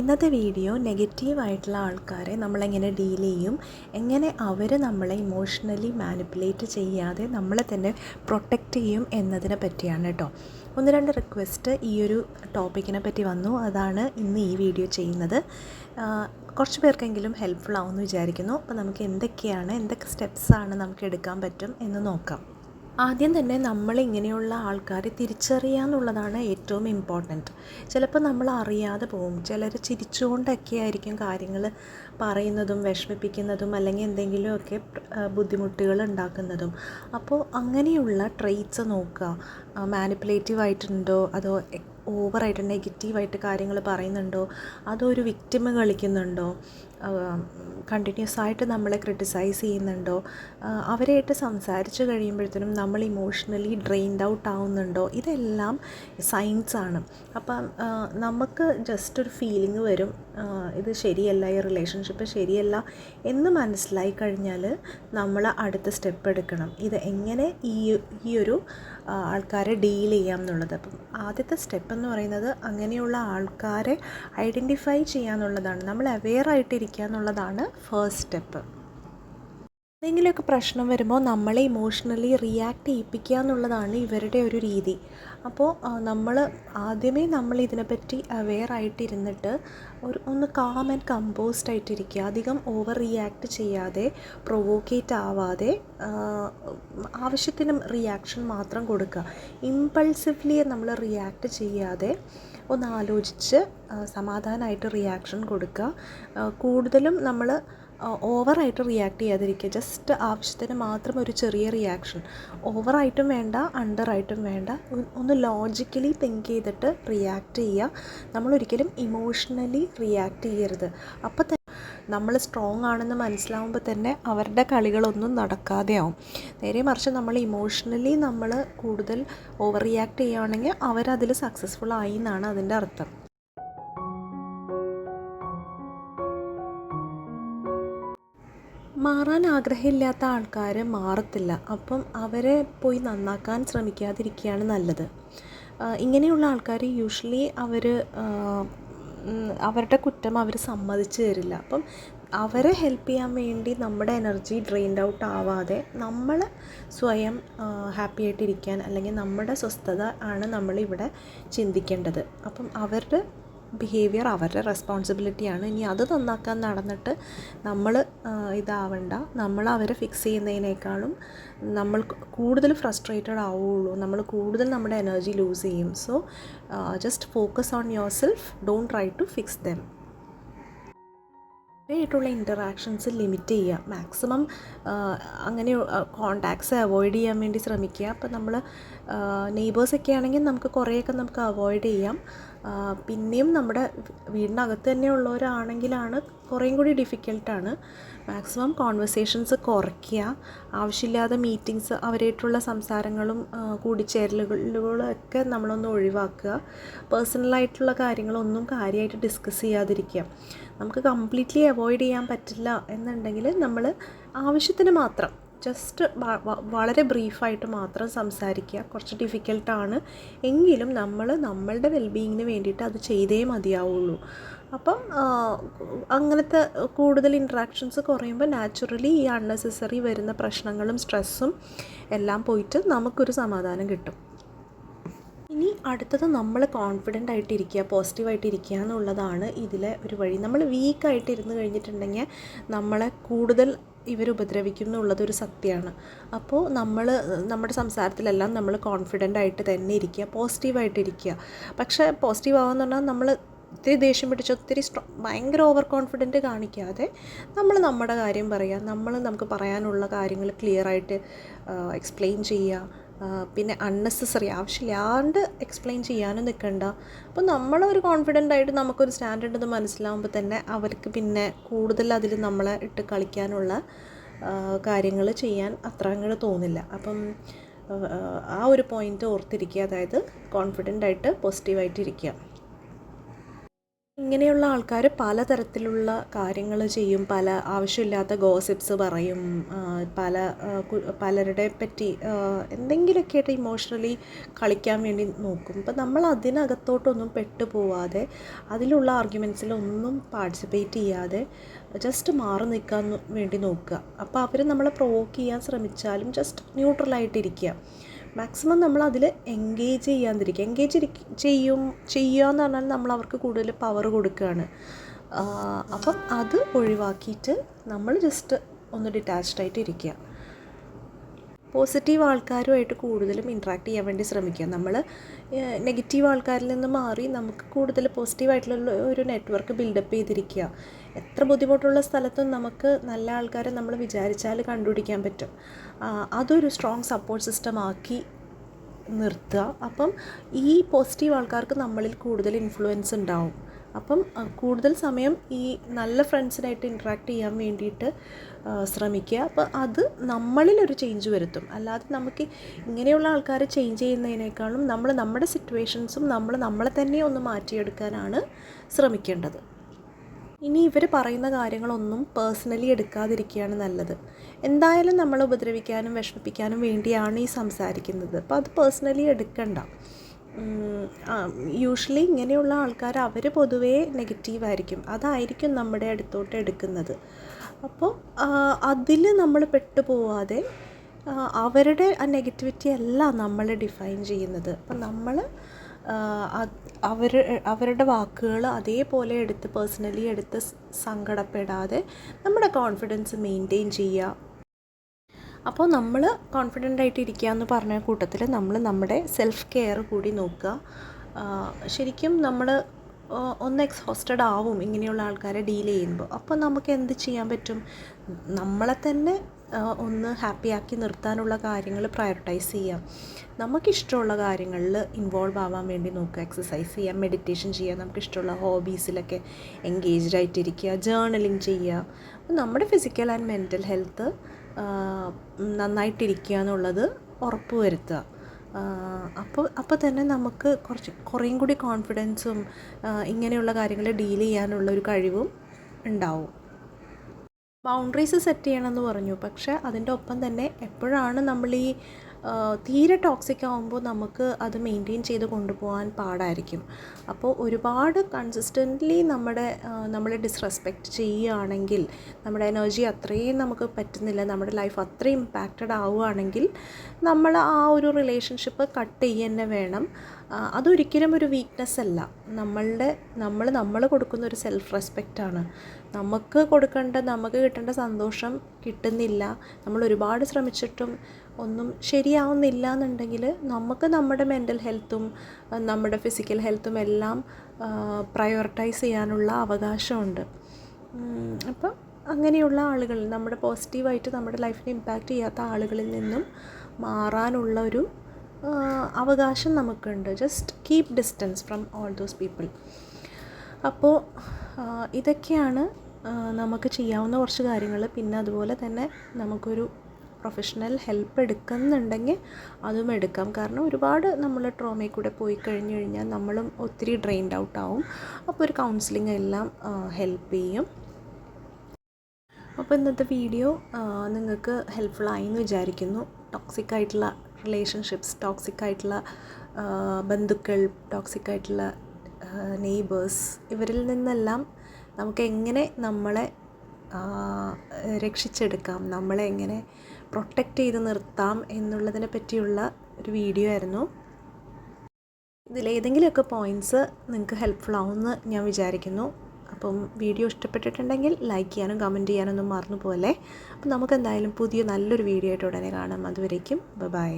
ഇന്നത്തെ വീഡിയോ നെഗറ്റീവായിട്ടുള്ള ആൾക്കാരെ നമ്മളെങ്ങനെ ഡീൽ ചെയ്യും? എങ്ങനെ അവർ നമ്മളെ ഇമോഷണലി മാനിപ്പുലേറ്റ് ചെയ്യാതെ നമ്മളെ തന്നെ പ്രൊട്ടക്റ്റ് ചെയ്യും എന്നതിനെ പറ്റിയാണ് കേട്ടോ. ഒന്ന് രണ്ട് റിക്വസ്റ്റ് ഈ ഒരു ടോപ്പിക്കിനെ പറ്റി വന്നു. അതാണ് ഇന്ന് ഈ വീഡിയോ ചെയ്യുന്നത്. കുറച്ച് പേർക്കെങ്കിലും ഹെൽപ്ഫുൾ ആവുമെന്ന് വിചാരിക്കുന്നു. അപ്പോൾ നമുക്ക് എന്തൊക്കെയാണ് എന്തൊക്കെ സ്റ്റെപ്സാണ് നമുക്ക് എടുക്കാൻ പറ്റും എന്ന് നോക്കാം. ആദ്യം തന്നെ നമ്മൾ ഇങ്ങനെയുള്ള ആൾക്കാരെ തിരിച്ചറിയുക എന്നുള്ളതാണ് ഏറ്റവും ഇമ്പോർട്ടന്റ് ചിലപ്പോൾ നമ്മൾ അറിയാതെ പോകും. ചിലർ ചിരിച്ചുകൊണ്ടൊക്കെ ആയിരിക്കും കാര്യങ്ങൾ പറയുന്നതും വിഷമിപ്പിക്കുന്നതും അല്ലെങ്കിൽ എന്തെങ്കിലുമൊക്കെ ബുദ്ധിമുട്ടുകൾ ഉണ്ടാക്കുന്നതും. അപ്പോൾ അങ്ങനെയുള്ള ട്രെയ്റ്റ്സ് നോക്കുക. മാനിപ്പുലേറ്റീവ് ആയിട്ടുണ്ടോ? അതോ ഓവറായിട്ട് നെഗറ്റീവായിട്ട് കാര്യങ്ങൾ പറയുന്നുണ്ടോ? അതോ ഒരു വിക്റ്റിമ് കളിക്കുന്നുണ്ടോ? കണ്ടിന്യൂസ് ആയിട്ട് നമ്മളെ ക്രിട്ടിസൈസ് ചെയ്യുന്നുണ്ടോ? അവരായിട്ട് സംസാരിച്ച് കഴിയുമ്പോഴത്തേനും നമ്മൾ ഇമോഷണലി ഡ്രെയിൻഡ് ഔട്ട് ആവുന്നുണ്ടോ? ഇതെല്ലാം സൈൻസ് ആണ്. അപ്പം നമുക്ക് ജസ്റ്റ് ഒരു ഫീലിംഗ് വരും. ഇത് ശരിയല്ല ഈ റിലേഷൻഷിപ്പ് ശരിയല്ല എന്ന് മനസ്സിലായി കഴിഞ്ഞാൽ നമ്മൾ അടുത്ത സ്റ്റെപ്പ് എടുക്കണം. ഇത് എങ്ങനെ ഈ ഈ ഒരു ആൾക്കാരെ ഡീൽ ചെയ്യാം എന്നുള്ളത്. അപ്പം ആദ്യത്തെ സ്റ്റെപ്പ് എന്ന് പറയുന്നത് അങ്ങനെയുള്ള ആൾക്കാരെ ഐഡന്റിഫൈ ചെയ്യാന്നുള്ളതാണ്. നമ്മൾ അവെയർ ആയിട്ടിരിക്കുക എന്നുള്ളതാണ് ഫസ്റ്റ് സ്റ്റെപ്പ് എന്തെങ്കിലുമൊക്കെ പ്രശ്നം വരുമ്പോൾ നമ്മളെ ഇമോഷണലി റിയാക്ട് ചെയ്യിപ്പിക്കുക എന്നുള്ളതാണ് ഇവരുടെ ഒരു രീതി. അപ്പോൾ നമ്മൾ ആദ്യമേ നമ്മൾ ഇതിനെപ്പറ്റി അവെയർ ആയിട്ടിരുന്നിട്ട് ഒരു ഒന്ന് കാം ആൻഡ് കമ്പോസ്ഡ് ആയിട്ടിരിക്കുക. അധികം ഓവർ റിയാക്ട് ചെയ്യാതെ പ്രൊവോക്കേറ്റ് ആവാതെ ആവശ്യത്തിന് റിയാക്ഷൻ മാത്രം കൊടുക്കുക. ഇമ്പൾസിവ്ലി നമ്മൾ റിയാക്ട് ചെയ്യാതെ ഒന്ന് ആലോചിച്ച് സമാധാനമായിട്ട് റിയാക്ഷൻ കൊടുക്കുക. കൂടുതലും നമ്മൾ ഓവറായിട്ട് റിയാക്ട് ചെയ്യാതിരിക്കുക. ജസ്റ്റ് ആവശ്യത്തിന് മാത്രം ഒരു ചെറിയ റിയാക്ഷൻ ഓവറായിട്ടും വേണ്ട അണ്ടറായിട്ടും വേണ്ട. ഒന്ന് ലോജിക്കലി തിങ്ക് ചെയ്തിട്ട് റിയാക്ട് ചെയ്യുക. നമ്മളൊരിക്കലും ഇമോഷണലി റിയാക്ട് ചെയ്യരുത്. അപ്പോൾ തന്നെ നമ്മൾ സ്ട്രോങ് ആണെന്ന് മനസ്സിലാവുമ്പോൾ തന്നെ അവരുടെ കളികളൊന്നും നടക്കാതെയാവും. നേരെ മറിച്ച് നമ്മൾ ഇമോഷണലി നമ്മൾ കൂടുതൽ ഓവർ റിയാക്ട് ചെയ്യുകയാണെങ്കിൽ അവരതിൽ സക്സസ്ഫുൾ ആയി എന്നാണ് അതിന്റെ അർത്ഥം. മാറാൻ ആഗ്രഹമില്ലാത്ത ആൾക്കാർ മാറത്തില്ല. അപ്പം അവരെ പോയി നന്നാക്കാൻ ശ്രമിക്കാതിരിക്കുകയാണ് നല്ലത്. ഇങ്ങനെയുള്ള ആൾക്കാർ യൂഷ്വലി അവർ അവരുടെ കുറ്റം അവർ സമ്മതിച്ചു തരില്ല. അപ്പം അവരെ ഹെൽപ്പ് ചെയ്യാൻ വേണ്ടി നമ്മുടെ എനർജി ഡ്രെയിൻഡ് ഔട്ട് ആവാതെ നമ്മൾ സ്വയം ഹാപ്പി ആയിട്ടിരിക്കാൻ അല്ലെങ്കിൽ നമ്മുടെ സ്വസ്ഥത ആണ് നമ്മളിവിടെ ചിന്തിക്കേണ്ടത്. അപ്പം അവരുടെ ബിഹേവിയർ അവരുടെ റെസ്പോൺസിബിലിറ്റിയാണ് ഇനി അത് നന്നാക്കാൻ നടന്നിട്ട് നമ്മൾ ഇതാവണ്ട. നമ്മൾ അവരെ ഫിക്സ് ചെയ്യുന്നതിനേക്കാളും നമ്മൾ കൂടുതൽ ഫ്രസ്ട്രേറ്റഡ് ആവുള്ളൂ. നമ്മൾ കൂടുതൽ നമ്മുടെ എനർജി ലൂസ് ചെയ്യും. So just focus on yourself don't try to fix them ആയിട്ടുള്ള ഇന്ററാക്ഷൻസ് ലിമിറ്റ് ചെയ്യുക. മാക്സിമം അങ്ങനെ കോണ്ടാക്ട്സ് അവോയ്ഡ് ചെയ്യാൻ വേണ്ടി ശ്രമിക്കുക. അപ്പോൾ നമ്മൾ നെയ്ബേഴ്സൊക്കെ ആണെങ്കിൽ നമുക്ക് കുറേയൊക്കെ നമുക്ക് അവോയ്ഡ് ചെയ്യാം. പിന്നെയും നമ്മുടെ വീടിനകത്ത് തന്നെ ഉള്ളവരാണെങ്കിലാണ് കുറേയും കൂടി ഡിഫിക്കൽട്ടാണ് മാക്സിമം കോൺവെർസേഷൻസ് കുറയ്ക്കുക. ആവശ്യമില്ലാതെ മീറ്റിങ്സ് അവരായിട്ടുള്ള സംസാരങ്ങളും കൂടിച്ചേരലുകളൊക്കെ നമ്മളൊന്ന് ഒഴിവാക്കുക. പേഴ്സണലായിട്ടുള്ള കാര്യങ്ങളൊന്നും കാര്യമായിട്ട് ഡിസ്കസ് ചെയ്യാതിരിക്കുക. നമുക്ക് കംപ്ലീറ്റ്ലി അവോയ്ഡ് ചെയ്യാൻ പറ്റില്ല എന്നുണ്ടെങ്കിൽ നമ്മൾ ആവശ്യത്തിന് മാത്രം ജസ്റ്റ് വളരെ ബ്രീഫായിട്ട് മാത്രം സംസാരിക്കുക. കുറച്ച് ഡിഫിക്കൽട്ടാണ് എങ്കിലും നമ്മൾ നമ്മളുടെ വെൽബീങ്ങിന് വേണ്ടിയിട്ട് അത് ചെയ്തേ മതിയാവുള്ളൂ. അപ്പം അങ്ങനത്തെ കൂടുതൽ ഇൻട്രാക്ഷൻസ് കുറയുമ്പോൾ നാച്ചുറലി ഈ അൺനെസസറി വരുന്ന പ്രശ്നങ്ങളും സ്ട്രെസ്സും എല്ലാം പോയിട്ട് നമുക്കൊരു സമാധാനം കിട്ടും. ഇനി അടുത്തത് നമ്മൾ കോൺഫിഡന്റ് ആയിട്ടിരിക്കുക പോസിറ്റീവായിട്ടിരിക്കുക എന്നുള്ളതാണ് ഇതിലെ ഒരു വഴി. നമ്മൾ വീക്കായിട്ട് ഇരുന്ന് കഴിഞ്ഞിട്ടുണ്ടെങ്കിൽ നമ്മളെ കൂടുതൽ ഇവർ ഉപദ്രവിക്കും എന്നുള്ളത് ഒരു സത്യമാണ്. അപ്പോൾ നമ്മൾ നമ്മുടെ സംസാരത്തിലെല്ലാം നമ്മൾ കോൺഫിഡന്റ് ആയിട്ട് തന്നെ ഇരിക്കുക പോസിറ്റീവായിട്ടിരിക്കുക പക്ഷേ പോസിറ്റീവ് ആവാന്ന് പറഞ്ഞാൽ നമ്മൾ ഒത്തിരി ദേഷ്യം പിടിച്ച് ഒത്തിരി സ്ട്രോ ഭയങ്കര ഓവർ കോൺഫിഡന്റ് കാണിക്കാതെ നമ്മൾ നമ്മുടെ കാര്യം പറയുക നമ്മൾ നമുക്ക് പറയാനുള്ള കാര്യങ്ങൾ ക്ലിയറായിട്ട് എക്സ്പ്ലെയിൻ ചെയ്യുക പിന്നെ അൺനെസസറി ആവശ്യമില്ലാണ്ട് എക്സ്പ്ലെയിൻ ചെയ്യാനും നിൽക്കണ്ട അപ്പോൾ നമ്മളൊരു കോൺഫിഡന്റ് ആയിട്ട് നമുക്കൊരു സ്റ്റാൻഡേർഡ് എന്ന് മനസ്സിലാവുമ്പോൾ തന്നെ അവർക്ക് പിന്നെ കൂടുതൽ അതിൽ നമ്മളെ ഇട്ട് കളിക്കാനുള്ള കാര്യങ്ങൾ ചെയ്യാൻ അത്ര അങ്ങോട്ട് തോന്നില്ല. അപ്പം ആ ഒരു പോയിന്റ് ഓർത്തിരിക്കുക. അതായത് കോൺഫിഡന്റ് ആയിട്ട് പോസിറ്റീവായിട്ട് ഇരിക്കുക ഇങ്ങനെയുള്ള ആൾക്കാർ പലതരത്തിലുള്ള കാര്യങ്ങൾ ചെയ്യും. പല ആവശ്യമില്ലാത്ത ഗോസിപ്സ് പറയും. പല പലരുടെ പറ്റി എന്തെങ്കിലുമൊക്കെ ആയിട്ട് ഇമോഷണലി കളിക്കാൻ വേണ്ടി നോക്കും. അപ്പം നമ്മൾ അതിനകത്തോട്ടൊന്നും പെട്ടു പോവാതെ അതിലുള്ള ആർഗ്യുമെൻസിലൊന്നും പാർട്ടിസിപ്പേറ്റ് ചെയ്യാതെ ജസ്റ്റ് മാറി നിൽക്കാൻ വേണ്ടി നോക്കുക. അപ്പോൾ അവർ നമ്മളെ പ്രൊവോക്ക് ചെയ്യാൻ ശ്രമിച്ചാലും ജസ്റ്റ് ന്യൂട്രലായിട്ടിരിക്കുക. മാക്സിമം നമ്മൾ അതിൽ എൻഗേജ് ചെയ്യാതിരിക്കുക എൻഗേജ് ചെയ്യും ചെയ്യുക എന്ന് പറഞ്ഞാൽ നമ്മൾ അവർക്ക് കൂടുതൽ പവർ കൊടുക്കുകയാണ്. അപ്പം അത് ഒഴിവാക്കിയിട്ട് നമ്മൾ ജസ്റ്റ് ഒന്ന് ഡിറ്റാച്ച്ഡ് ആയിട്ട് ഇരിക്കുക. പോസിറ്റീവ് ആൾക്കാരുമായിട്ട് കൂടുതലും ഇൻട്രാക്ട് ചെയ്യാൻ വേണ്ടി ശ്രമിക്കുക. നമ്മൾ നെഗറ്റീവ് ആൾക്കാരിൽ നിന്ന് മാറി നമുക്ക് കൂടുതൽ പോസിറ്റീവായിട്ടുള്ള ഒരു നെറ്റ്വർക്ക് ബിൽഡപ്പ് ചെയ്തിരിക്കുക. എത്ര ബുദ്ധിമുട്ടുള്ള സ്ഥലത്തും നമുക്ക് നല്ല ആൾക്കാരെ നമ്മൾ വിചാരിച്ചാൽ കണ്ടുപിടിക്കാൻ പറ്റും. അതൊരു സ്ട്രോങ് സപ്പോർട്ട് സിസ്റ്റം ആക്കി നിർത്തുക. അപ്പം ഈ പോസിറ്റീവ് ആൾക്കാർക്ക് നമ്മളിൽ കൂടുതൽ ഇൻഫ്ലുവൻസ് ഉണ്ടാവും. അപ്പം കൂടുതൽ സമയം ഈ നല്ല ഫ്രണ്ട്സിനായിട്ട് ഇൻട്രാക്ട് ചെയ്യാൻ വേണ്ടിയിട്ട് ശ്രമിക്കുക. അപ്പോൾ അത് നമ്മളിലൊരു ചേഞ്ച് വരുത്തും. അല്ലാതെ നമുക്ക് ഇങ്ങനെയുള്ള ആൾക്കാർ ചേഞ്ച് ചെയ്യുന്നതിനേക്കാളും നമ്മൾ നമ്മുടെ സിറ്റുവേഷൻസും നമ്മൾ നമ്മളെ തന്നെ ഒന്ന് മാറ്റിയെടുക്കാനാണ് ശ്രമിക്കേണ്ടത്. ഇനി ഇവർ പറയുന്ന കാര്യങ്ങളൊന്നും പേഴ്സണലി എടുക്കാതിരിക്കുകയാണ് നല്ലത്. എന്തായാലും നമ്മൾ ഉപദ്രവിക്കാനും വിഷമിപ്പിക്കാനും വേണ്ടിയാണ് ഈ സംസാരിക്കുന്നത്. അപ്പോൾ അത് പേഴ്സണലി എടുക്കണ്ട. യൂഷ്വലി ഇങ്ങനെയുള്ള ആൾക്കാർ അവർ പൊതുവേ നെഗറ്റീവായിരിക്കും അതായിരിക്കും നമ്മുടെ അടുത്തോട്ട് എടുക്കുന്നത്. അപ്പോൾ അതിൽ നമ്മൾ പെട്ടു പോവാതെ അവരുടെ ആ നെഗറ്റിവിറ്റി അല്ല നമ്മൾ ഡിഫൈൻ ചെയ്യുന്നത്. അപ്പം നമ്മൾ അവർ അവരുടെ വാക്കുകൾ അതേപോലെ എടുത്ത് പേഴ്സണലി എടുത്ത് സങ്കടപ്പെടാതെ നമ്മുടെ കോൺഫിഡൻസ് മെയിന്റെയിൻ ചെയ്യുക അപ്പോൾ നമ്മൾ കോൺഫിഡന്റ് ആയിട്ട് ഇരിക്കുക എന്ന് പറഞ്ഞ കൂട്ടത്തിൽ നമ്മൾ നമ്മുടെ സെൽഫ് കെയർ കൂടി നോക്കുക ശരിക്കും നമ്മൾ ഒന്ന് എക്സോസ്റ്റഡ് ആവും ഇങ്ങനെയുള്ള ആൾക്കാരെ ഡീൽ ചെയ്യുമ്പോൾ അപ്പോൾ നമുക്ക് എന്ത് ചെയ്യാൻ പറ്റും? നമ്മളെ തന്നെ ഒന്ന് ഹാപ്പിയാക്കി നിർത്താനുള്ള കാര്യങ്ങൾ പ്രയോറിറ്റൈസ് ചെയ്യാം. നമുക്കിഷ്ടമുള്ള കാര്യങ്ങളിൽ ഇൻവോൾവ് ആവാൻ വേണ്ടി നോക്കുക. എക്സസൈസ് ചെയ്യാം മെഡിറ്റേഷൻ ചെയ്യുക നമുക്കിഷ്ടമുള്ള ഹോബീസിലൊക്കെ എൻഗേജ്ഡ് ആയിട്ടിരിക്കുക ജേർണലിങ് ചെയ്യുക. നമ്മുടെ ഫിസിക്കൽ ആൻഡ് മെന്റൽ ഹെൽത്ത് നന്നായിട്ടിരിക്കുക എന്നുള്ളത് ഉറപ്പ് വരുത്തുക. അപ്പോൾ അപ്പോൾ തന്നെ നമുക്ക് കുറച്ച് കുറേയും കൂടി കോൺഫിഡൻസും ഇങ്ങനെയുള്ള കാര്യങ്ങൾ ഡീൽ ചെയ്യാനുള്ള ഒരു കഴിവും ഉണ്ടാവും. ബൗണ്ടറീസ് സെറ്റ് ചെയ്യണമെന്ന് പറഞ്ഞു. പക്ഷേ അതിന്റെ ഒപ്പം തന്നെ എപ്പോഴാണ് നമ്മൾ ഈ തീരെ ടോക്സിക് ആകുമ്പോൾ നമുക്ക് അത് മെയിന്റെയിൻ ചെയ്ത് കൊണ്ടുപോകാൻ പാടായിരിക്കും. അപ്പോൾ ഒരുപാട് കൺസിസ്റ്റന്റ്ലി നമ്മുടെ നമ്മളെ ഡിസ്റെസ്പെക്റ്റ് ചെയ്യുകയാണെങ്കിൽ നമ്മുടെ എനർജി അത്രയും നമുക്ക് പറ്റുന്നില്ല നമ്മുടെ ലൈഫ് അത്രയും ഇമ്പാക്റ്റഡ് ആവുകയാണെങ്കിൽ നമ്മൾ ആ ഒരു റിലേഷൻഷിപ്പ് കട്ട് ചെയ്യുക തന്നെ വേണം. അതൊരിക്കലും ഒരു വീക്ക്നെസ് അല്ല. നമ്മളുടെ നമ്മൾ നമ്മൾ കൊടുക്കുന്ന ഒരു സെൽഫ് റെസ്പെക്റ്റ് ആണ്. നമുക്ക് കൊടുക്കേണ്ട നമുക്ക് കിട്ടേണ്ട സന്തോഷം കിട്ടുന്നില്ല. നമ്മൾ ഒരുപാട് ശ്രമിച്ചിട്ടും ഒന്നും ശരിയാവുന്നില്ല എന്നുണ്ടെങ്കിൽ നമുക്ക് നമ്മുടെ മെന്റൽ ഹെൽത്തും നമ്മുടെ ഫിസിക്കൽ ഹെൽത്തും എല്ലാം പ്രയോറിറ്റൈസ് ചെയ്യാനുള്ള അവകാശമുണ്ട്. അപ്പം അങ്ങനെയുള്ള ആളുകൾ നമ്മുടെ പോസിറ്റീവായിട്ട് നമ്മുടെ ലൈഫിനെ ഇമ്പാക്റ്റ് ചെയ്യാത്ത ആളുകളിൽ നിന്നും മാറാനുള്ള ഒരു അവകാശം നമുക്കുണ്ട്. Just keep distance from all those people അപ്പോൾ ഇതൊക്കെയാണ് നമുക്ക് ചെയ്യാവുന്ന കുറച്ച് കാര്യങ്ങൾ പിന്നെ അതുപോലെ തന്നെ നമുക്കൊരു പ്രൊഫഷണൽ ഹെൽപ്പ് എടുക്കുന്നുണ്ടെങ്കിൽ അതും എടുക്കാം. കാരണം ഒരുപാട് നമ്മൾ ട്രോമയിൽ കൂടെ പോയി കഴിഞ്ഞു കഴിഞ്ഞാൽ നമ്മളും ഒത്തിരി ഡ്രെയിൻഡ് ഔട്ട് ആവും. അപ്പോൾ ഒരു കൗൺസിലിംഗ് എല്ലാം ഹെൽപ്പ് ചെയ്യും. അപ്പോൾ ഇന്നത്തെ വീഡിയോ നിങ്ങൾക്ക് ഹെൽപ്ഫുൾ ആയി എന്ന് വിചാരിക്കുന്നു. ടോക്സിക് ആയിട്ടുള്ള റിലേഷൻഷിപ്സ് ടോക്സിക് ആയിട്ടുള്ള ബന്ധുക്കൾ ടോക്സിക് ആയിട്ടുള്ള നെയ്ബേഴ്സ് ഇവരിൽ നിന്നെല്ലാം നമുക്ക് എങ്ങനെ നമ്മളെ രക്ഷിച്ചെടുക്കാം നമ്മളെ എങ്ങനെ പ്രൊട്ടക്റ്റ് ചെയ്ത് നിർത്താം എന്നുള്ളതിനെ പറ്റിയുള്ള ഒരു വീഡിയോ ആയിരുന്നു. ഇതിലേതെങ്കിലുമൊക്കെ പോയിന്റ്സ് നിങ്ങൾക്ക് ഹെൽപ്ഫുൾ ആവുമെന്ന് ഞാൻ വിചാരിക്കുന്നു. അപ്പം വീഡിയോ ഇഷ്ടപ്പെട്ടിട്ടുണ്ടെങ്കിൽ ലൈക്ക് ചെയ്യാനും കമന്റ് ചെയ്യാനൊന്നും മറന്നു പോലെ അപ്പം നമുക്ക് എന്തായാലും പുതിയ നല്ലൊരു വീഡിയോ ആയിട്ട് ഉടനെ കാണാം. അതുവരേക്കും ബൈ